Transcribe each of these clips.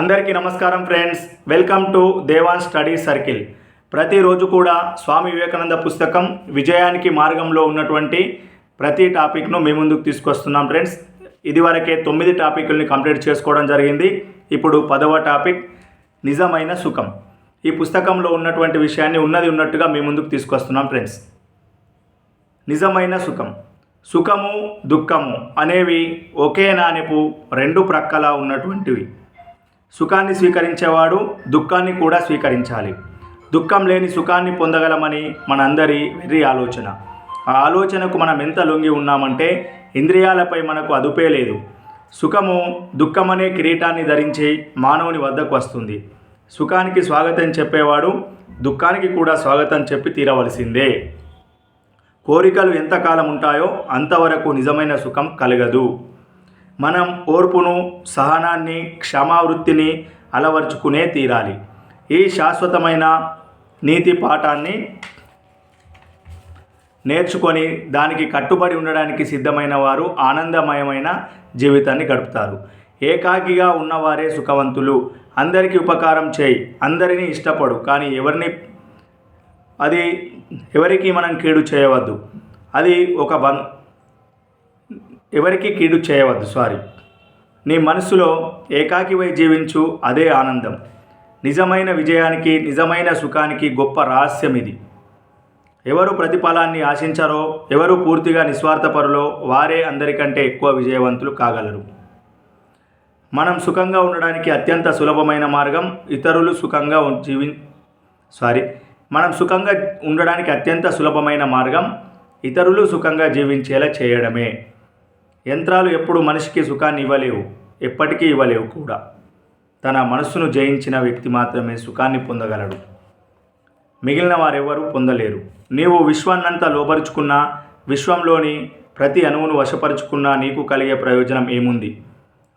అందరికీ నమస్కారం friends. Welcome to Devan study circle. ప్రతిరోజు కూడా స్వామి వివేకానంద పుస్తకం విజయానికి మార్గంలో ఉన్నటువంటి ప్రతి టాపిక్ను మీ ముందుకు తీసుకొస్తున్నాం ఫ్రెండ్స్. ఇదివరకే తొమ్మిది టాపిక్లని కంప్లీట్ చేసుకోవడం జరిగింది. ఇప్పుడు పదవ టాపిక్ నిజమైన సుఖం. ఈ పుస్తకంలో ఉన్నటువంటి విషయాన్ని ఉన్నది ఉన్నట్టుగా మీ ముందుకు తీసుకొస్తున్నాం ఫ్రెండ్స్. నిజమైన సుఖం. సుఖము దుఃఖము అనేవి ఒకే నాణెపు రెండు ప్రక్కల ఉన్నటువంటివి. సుఖాన్ని స్వీకరించేవాడు దుఃఖాన్ని కూడా స్వీకరించాలి. దుఃఖం లేని సుఖాన్ని పొందగలమని మనందరి వెర్రి ఆలోచన. ఆ ఆలోచనకు మనం ఎంత లొంగి ఉన్నామంటే ఇంద్రియాలపై మనకు అదుపే లేదు. సుఖము దుఃఖమనే కిరీటాన్ని ధరించి మానవుని వద్దకు వస్తుంది. సుఖానికి స్వాగతం చెప్పేవాడు దుఃఖానికి కూడా స్వాగతం చెప్పి తీరవలసిందే. కోరికలు ఎంతకాలం ఉంటాయో అంతవరకు నిజమైన సుఖం కలగదు. మనం ఓర్పును సహనాన్ని క్షమావృత్తిని అలవర్చుకునే తీరాలి. ఈ శాశ్వతమైన నీతి పాఠాన్ని నేర్చుకొని దానికి కట్టుబడి ఉండడానికి సిద్ధమైన వారు ఆనందమయమైన జీవితాన్ని గడుపుతారు. ఏకాకిగా ఉన్నవారే సుఖవంతులు. అందరికీ ఉపకారం చేయి. అందరినీ ఇష్టపడు. కానీ ఎవరిని అది ఎవరికి మనం కీడు చేయవద్దు. అది ఒక బం ఎవరికి కీడు చేయవద్దు సారీ. నీ మనసులో ఏకాకివై జీవించు అదే ఆనందం. నిజమైన విజయానికి నిజమైన సుఖానికి గొప్ప రహస్యం ఇది. ఎవరు ప్రతిఫలాన్ని ఆశించారో ఎవరు పూర్తిగా నిస్వార్థపరులో వారే అందరికంటే ఎక్కువ విజయవంతులు కాగలరు. మనం సుఖంగా ఉండడానికి అత్యంత సులభమైన మార్గం ఇతరులు సుఖంగా జీవి సారీ మనం సుఖంగా ఉండడానికి అత్యంత సులభమైన మార్గం ఇతరులు సుఖంగా జీవించేలా చేయడమే. యంత్రాలు ఎప్పుడు మనిషికి సుఖాన్ని ఇవ్వలేవు ఎప్పటికీ ఇవ్వలేవు కూడా. తన మనస్సును జయించిన వ్యక్తి మాత్రమే సుఖాన్ని పొందగలడు. మిగిలిన వారెవరూ పొందలేరు. నీవు విశ్వాన్నంతా లోపరుచుకున్నా విశ్వంలోని ప్రతి అణువును వశపరుచుకున్నా నీకు కలిగే ప్రయోజనం ఏముంది?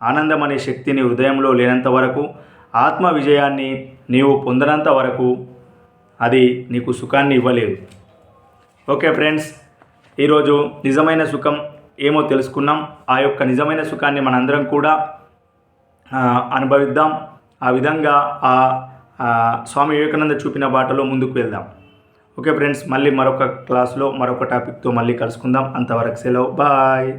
ఆనందం అనే శక్తిని హృదయంలో లేనంత వరకు ఆత్మ విజయాన్ని నీవు పొందనంత వరకు అది నీకు సుఖాన్ని ఇవ్వలేదు. ఓకే ఫ్రెండ్స్ ఈరోజు నిజమైన సుఖం ఏమో తెలుసుకున్నాం. ఆ యొక్క నిజమైన సుఖాన్ని మనందరం కూడా అనుభవిద్దాం. ఆ విధంగా ఆ, స్వామి వివేకానంద చూపిన బాటలో ముందుకు వెళ్దాం. ఓకే ఫ్రెండ్స్ మళ్ళీ మరొక క్లాస్లో మరొక టాపిక్తో మళ్ళీ కలుసుకుందాం. అంతవరకు సెలవు. బాయ్.